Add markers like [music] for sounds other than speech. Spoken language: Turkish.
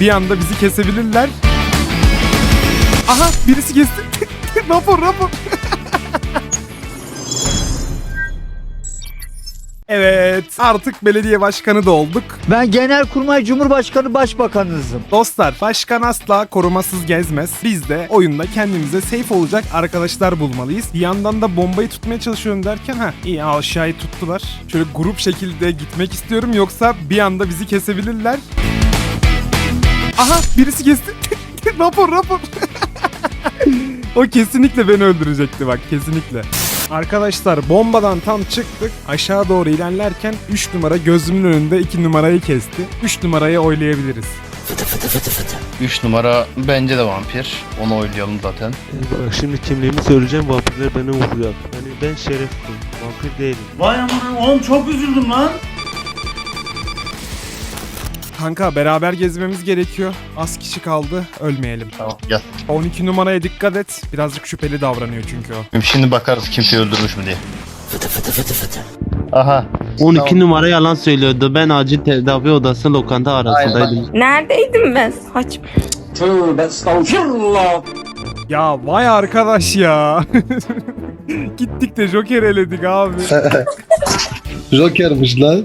Bir anda bizi kesebilirler. Aha birisi kesti. [laughs] rapor rapor. [laughs] evet artık belediye başkanı da olduk. Ben Genelkurmay Cumhurbaşkanı Başbakanınızım. Dostlar başkan asla korumasız gezmez. Biz de oyunda kendimize safe olacak arkadaşlar bulmalıyız. Bir yandan da bombayı tutmaya çalışıyorum derken ha iyi aşağıyı tuttular. Şöyle grup şekilde gitmek istiyorum yoksa bir anda bizi kesebilirler. Aha birisi kesti. [laughs] rapor rapor. [laughs] o kesinlikle beni öldürecekti bak kesinlikle. Arkadaşlar bombadan tam çıktık. Aşağı doğru ilerlerken 3 numara gözümün önünde 2 numarayı kesti. 3 numarayı oylayabiliriz. 3 numara bence de vampir. Onu oylayalım zaten. Bak şimdi kimliğimi söyleyeceğim vampirler beni vuracak. Yani ben şerefliyim. Vampir değilim. Vay aman oğlum çok üzüldüm lan. Kanka beraber gezmemiz gerekiyor. Az kişi kaldı. Ölmeyelim. Tamam gel. 12 numaraya dikkat et. Birazcık şüpheli davranıyor çünkü o. Şimdi bakarız kimseyi öldürmüş mü diye. Aha. 12 Tamam. numara yalan söylüyordu. Ben acil tedavi odası lokanta arasındaydım. Neredeydim ben? Saçma. Ya vay arkadaş ya. [laughs] Gittik de Joker eledik abi. [laughs] Joker'mış lan.